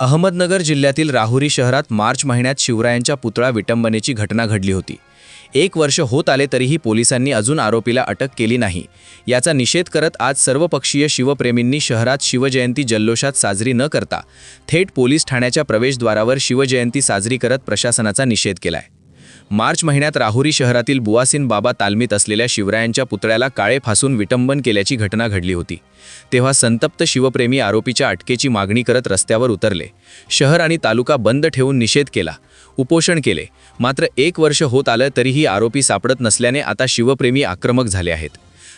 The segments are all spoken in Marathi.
अहमदनगर जिल्ह्यातील राहुरी शहरात मार्च महिन्यात शिवरायांच्या पुतळा विटंबनेची घटना घडली होती. एक वर्ष होत आले तरीही पोलिसांनी अजून आरोपीला अटक केली नाही. याचा निषेध करत आज सर्वपक्षीय शिवप्रेमींनी शहरात शिवजयंती जल्लोषात साजरी न करता थेट पोलीस ठाण्याच्या प्रवेशद्वारावर शिवजयंती साजरी करत प्रशासनाचा निषेध केलाय. मार्च महिन्यात राहुरी शहरातील बुवासिन बाबा तालमीत असलेल्या शिवरायांच्या पुतळ्याला काळे फासून विटंबन केल्याची घटना घडली होती. तेव्हा संतप्त शिवप्रेमी आरोपीच्या अटकेची मागणी करत रस्त्यावर उतरले. शहर आणि तालुका बंद ठेवून निषेध केला. उपोषण केले. मात्र एक वर्ष होत आलं तरीही आरोपी सापडत नसल्याने आता शिवप्रेमी आक्रमक झाले आहेत.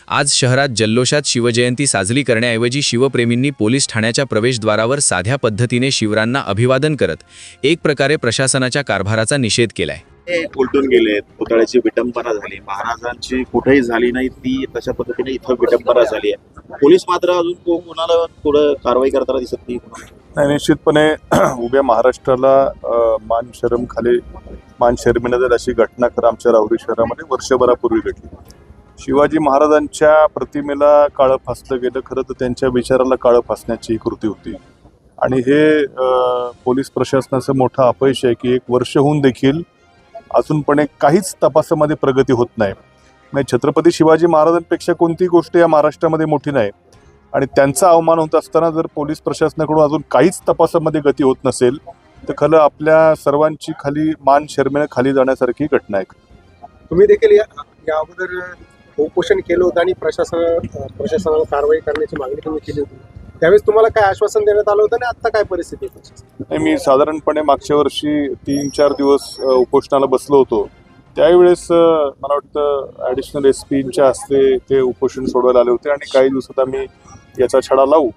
आज शहरात जल्लोषात शिवजयंती साजरी करण्याऐवजी शिवप्रेमींनी पोलीस ठाण्याच्या प्रवेशद्वारावर साध्या पद्धतीने शिवरांना अभिवादन करत एक प्रकारे प्रशासनाच्या कारभाराचा निषेध केलाय. ते उलटून गेलेत पुतळ्याची विटंबना झाली महाराजांची कुठेही झाली नाही ती तशा पद्धतीने इथं विटंबना झाली आहे. पोलीस मात्र अजून कोणाला थोडं कारवाई करताना दिसत नाही. नाही निश्चितपणे उभ्या महाराष्ट्राला मान शरम खाली मान शर्मिनं जाईल अशी घटना खरं आमच्या राहुरी शहरामध्ये वर्षभरापूर्वी घडली. शिवाजी महाराजांच्या प्रतिमेला काळं फासलं गेलं खरं तर त्यांच्या विचाराला काळं फासण्याची कृती होती. आणि हे पोलीस प्रशासनाचं मोठं अपयश आहे की एक वर्ष होऊन देखील अजूनपणे काहीच तपासामध्ये प्रगती होत नाही. म्हणजे छत्रपती शिवाजी महाराजांपेक्षा कोणती गोष्ट या महाराष्ट्रामध्ये मोठी नाही. आणि त्यांचा अवमान होत असताना जर पोलीस प्रशासनाकडून अजून काहीच तपासामध्ये गती होत नसेल तर खरं आपल्या सर्वांची खाली मान शर्मेनं खाली जाण्यासारखी घटना आहे. तुम्ही देखील या या अगोदर उपोषण केलं होतं आणि प्रशासन प्रशासनाला कारवाई करण्याची मागणी तुम्ही केली होती. त्यावेळेस तुम्हाला काय आश्वासन देण्यात आलं होतं आणि आता काय परिस्थिती आहे नाही मी साधारणपणे मागच्या वर्षी तीन चार दिवस उपोषणाला बसलो होतो. त्यावेळेस मला वाटतं ॲडिशनल एस पीच्या हस्ते ते उपोषण सोडवायला आले होते आणि काही दिवसात आम्ही याचा छडा लावू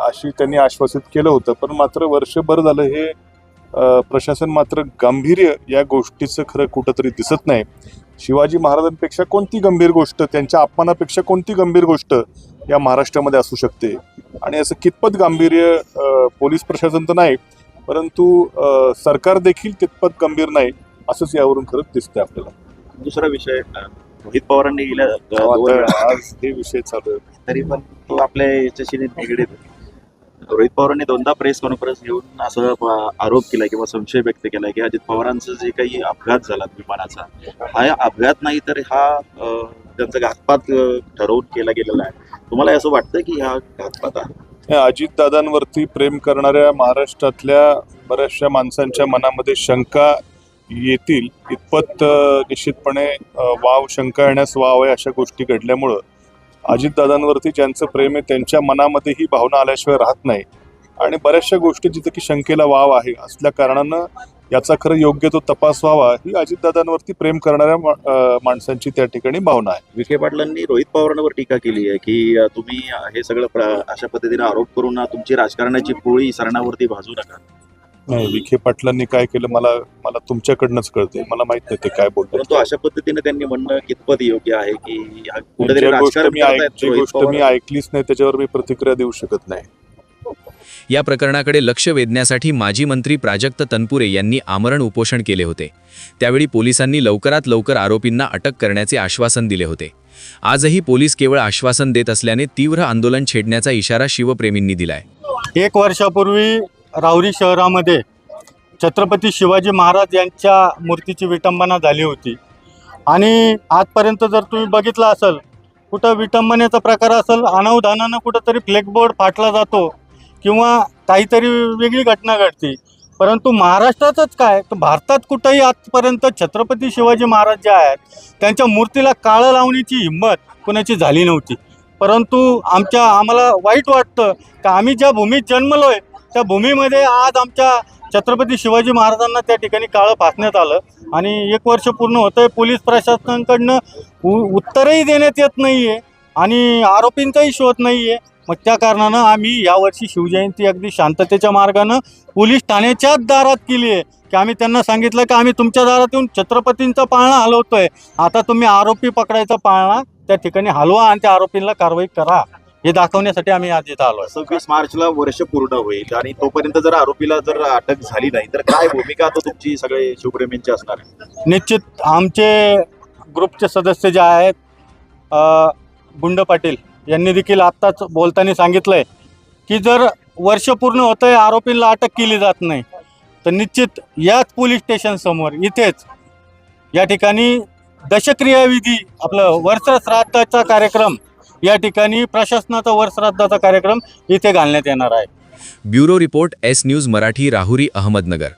अशी त्यांनी आश्वासित केलं होतं. पण मात्र वर्षभर झालं हे प्रशासन मात्र गांभीर्य या गोष्टीचं खरं कुठंतरी दिसत नाही. शिवाजी महाराजांपेक्षा कोणती गंभीर गोष्ट त्यांच्या अपमानापेक्षा कोणती गंभीर गोष्ट या महाराष्ट्रामध्ये असू शकते. आणि असं कितपत गांभीर्य पोलीस प्रशासन तर नाही परंतु सरकार देखील तितपत गंभीर नाही असंच यावरून खरंच दिसतंय आपल्याला. दुसरा विषय रोहित पवारांनी गेल्या आज हे विषय चालू आहे. तरी पण तो आपल्या याच्याशी निगडीत. रोहित पवारांनी दोनदा प्रेस कॉन्फरन्स घेऊन असं आरोप केला किंवा संशय व्यक्त केला की अजित पवारांचं जे काही अपघात झाला विमानाचा हा अपघात नाही तर हा त्यांचा घातपात ठरवून केला गेलेला आहे. तुम्हाला असं वाटतं की हा घातपात आहे अजितदादांवरती प्रेम करणाऱ्या महाराष्ट्रातल्या बऱ्याचशा माणसांच्या मनामध्ये शंका येतील. इतपत निश्चितपणे वाव शंका येण्यास वाव आहे अशा गोष्टी घडल्यामुळं. अजितदादांवरती ज्यांचं प्रेम आहे त्यांच्या मनामध्ये ही भावना आल्याशिवाय राहत नाही. आणि बऱ्याचशा गोष्टी जिथं की शंकेला वाव आहे असल्या कारणानं याचा खरं योग्य तो तपास व्हावा ही अजितदादांवरती प्रेम करणाऱ्या माणसांची त्या ठिकाणी भावना आहे. विखे पाटलांनी रोहित पवारांवर टीका केली आहे की तुम्ही हे सगळं अशा पद्धतीने आरोप करून तुमची राजकारणाची पोळी सरणावरती भाजू नका. नाही विखे पाटलांनी काय केलं मला मला तुमच्याकडनंच कळते. मला माहीत नाही ते काय परंतु बोलतो अशा पद्धतीने त्यांनी म्हणणं कितपत योग्य आहे की. मी ऐकलीच नाही त्याच्यावर मी प्रतिक्रिया देऊ शकत नाही. या प्रकरणाकडे लक्ष वेधण्यासाठी माजी मंत्री प्राजक्त तनपुरे यांनी आमरण उपोषण केले होते. त्यावेळी पोलिसांनी लवकरात लवकर आरोपींना अटक करण्याचे आश्वासन दिले होते. आजही पोलीस केवळ आश्वासन देत असल्याने तीव्र आंदोलन छेडण्याचा इशारा शिवप्रेमींनी दिलाय. एक वर्षापूर्वी राहुरी शहरामध्ये छत्रपती शिवाजी महाराज यांच्या मूर्तीची विटंबना झाली होती. आणि आजपर्यंत जर तुम्ही बघितलं असेल कुठं विटंबनेचा प्रकार असेल अनावधानानं कुठंतरी फ्लेकबोर्ड फाटला जातो किंवा काहीतरी वेगळी घटना घडते. परंतु महाराष्ट्रातच काय तर भारतात कुठंही आजपर्यंत छत्रपती शिवाजी महाराज जे आहेत त्यांच्या मूर्तीला काळं लावण्याची हिंमत कुणाची झाली नव्हती. परंतु आमच्या आम्हाला वाईट वाटतं का आम्ही ज्या भूमीत जन्मलो आहे त्या भूमीमध्ये आज आमच्या छत्रपती शिवाजी महाराजांना त्या ठिकाणी काळं फासण्यात आलं आणि एक वर्ष पूर्ण होतं आहे पोलीस प्रशासनाकडनं उ उत्तरही देण्यात येत नाही आहे आणि आरोपींचाही शोध नाही आहे मग त्या कारणानं आम्ही यावर्षी शिवजयंती अगदी शांततेच्या मार्गानं पोलीस ठाण्याच्याच दारात केली आहे. की आम्ही त्यांना सांगितलं की आम्ही तुमच्या दारात येऊन छत्रपतींचा पाळणा हलवतोय. आता तुम्ही आरोपी पकडायचा पाळणा त्या ठिकाणी हलवा आणि त्या आरोपींना कारवाई करा. हे दाखवण्यासाठी आम्ही आज इथं आलो सव्वीस मार्चला वर्ष पूर्ण होईल आणि तोपर्यंत जर आरोपीला जर अटक झाली नाही तर काय भूमिका आता तुमची सगळे शिवप्रेमींची असणार आहे? निश्चित आमचे ग्रुपचे सदस्य जे आहेत गुंड पाटील यांनी देखील आत्ताच बोलताना सांगितलं आहे की जर वर्ष पूर्ण होतं आहे आरोपींना अटक केली जात नाही तर निश्चित याच पोलीस स्टेशनसमोर इथेच या ठिकाणी दशक्रियाविधी आपलं वर्षश्राद्धाचा कार्यक्रम या ठिकाणी प्रशासनाचा वर्षश्राद्धाचा कार्यक्रम इथे घालण्यात येणार आहे. Bureau report S news Marathi Rahuri Ahmednagar.